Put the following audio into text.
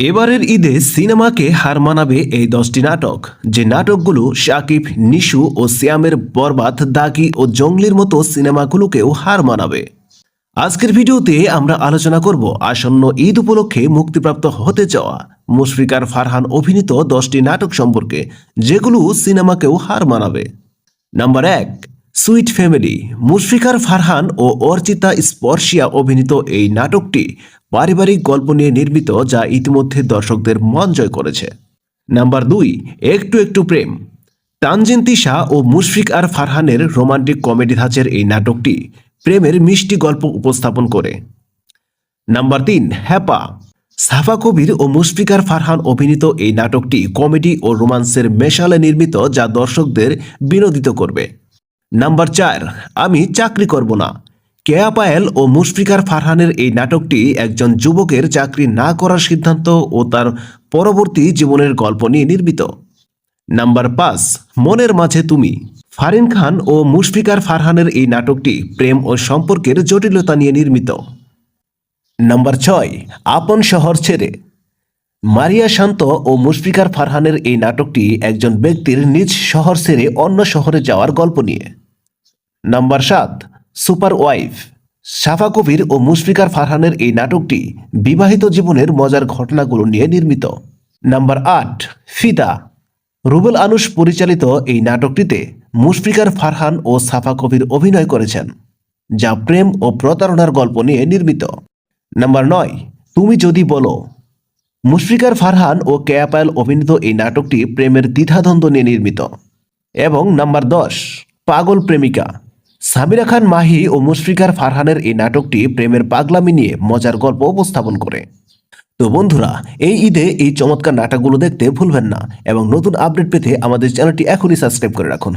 এবারের ঈদে সিনেমাকে হার মানাবে এই দশটি নাটক। যে নাটকগুলো শাকিব, নিশু ও শ্যামের বরবাদ, দাগি ও জঙ্গলির মতো সিনেমাগুলোকেও হার মানাবে। আজকের ভিডিওতে আমরা আলোচনা করব আসন্ন ঈদ উপলক্ষে মুক্তিপ্রাপ্ত হতে যাওয়া মুশফিকার ফারহান অভিনীত দশটি নাটক সম্পর্কে, যেগুলো সিনেমাকেও হার মানাবে। নাম্বার এক সুইট ফ্যামিলি, মুশফিকার ফারহান ও অর্চিতা স্পর্শিয়া অভিনীত এই নাটকটি পারিবারিক গল্প নিয়ে নির্মিত যা ইতিমধ্যে দর্শকদের মন জয় করেছে। নাম্বার দুই, একটু একটু প্রেম। তানজিন তিশা ও মুশফিক আর ফারহানের রোমান্টিক কমেডি ধাঁচের এই নাটকটি প্রেমের মিষ্টি গল্প উপস্থাপন করে। নাম্বার তিন, হ্যাপা। সাফা কবির ও মুশফিকার ফারহান অভিনীত এই নাটকটি কমেডি ও রোমান্সের মেশালে নির্মিত যা দর্শকদের বিনোদিত করবে। নাম্বার চার, আমি চাকরি করব না। কেয়া পায়েল ও মুশফিকার ফারহানের এই নাটকটি একজন যুবকের চাকরি না করার সিদ্ধান্ত ও তার পরবর্তী জীবনের গল্প নিয়ে নির্মিত। নাম্বার পাঁচ, মনের মাঝে তুমি। ফারিন খান ও মুশফিকার ফারহানের এই নাটকটি প্রেম ও সম্পর্কের জটিলতা নিয়ে নির্মিত। নাম্বার ছয়, আপন শহর ছেড়ে। মারিয়া শান্ত ও মুশফিকার ফারহানের এই নাটকটি একজন ব্যক্তির নিজ শহর ছেড়ে অন্য শহরে যাওয়ার গল্প নিয়ে। নাম্বার সাত, সুপার ওয়াইফ। সাফা কবির ও মুশফিকার ফারহানের এই নাটকটি বিবাহিত জীবনের মজার ঘটনাগুলো নিয়ে নির্মিত। নাম্বার আট, ফিদা। রুবেল আনুস পরিচালিত এই নাটকটিতে মুশফিকার ফারহান ও সাফা কবির অভিনয় করেছেন, যা প্রেম ও প্রতারণার গল্প নিয়ে নির্মিত। নাম্বার নয়, তুমি যদি বলো। মুশফিকার ফারহান ও কেয়া পায়েল অভিনীত এই নাটকটি প্রেমের দ্বিধাদ্বন্দ্ব নিয়ে নির্মিত। এবং নাম্বার দশ, পাগল প্রেমিকা। সামিরা খান, মাহি ও মুশফিকার ফারহানের এই নাটকটি প্রেমের পাগলামি নিয়ে মজার গল্প উপস্থাপন করে। তো বন্ধুরা, এই ঈদে এই চমৎকার নাটকগুলো দেখতে ভুলবেন না এবং নতুন আপডেট পেতে আমাদের চ্যানেলটি এখনই সাবস্ক্রাইব করে রাখুন।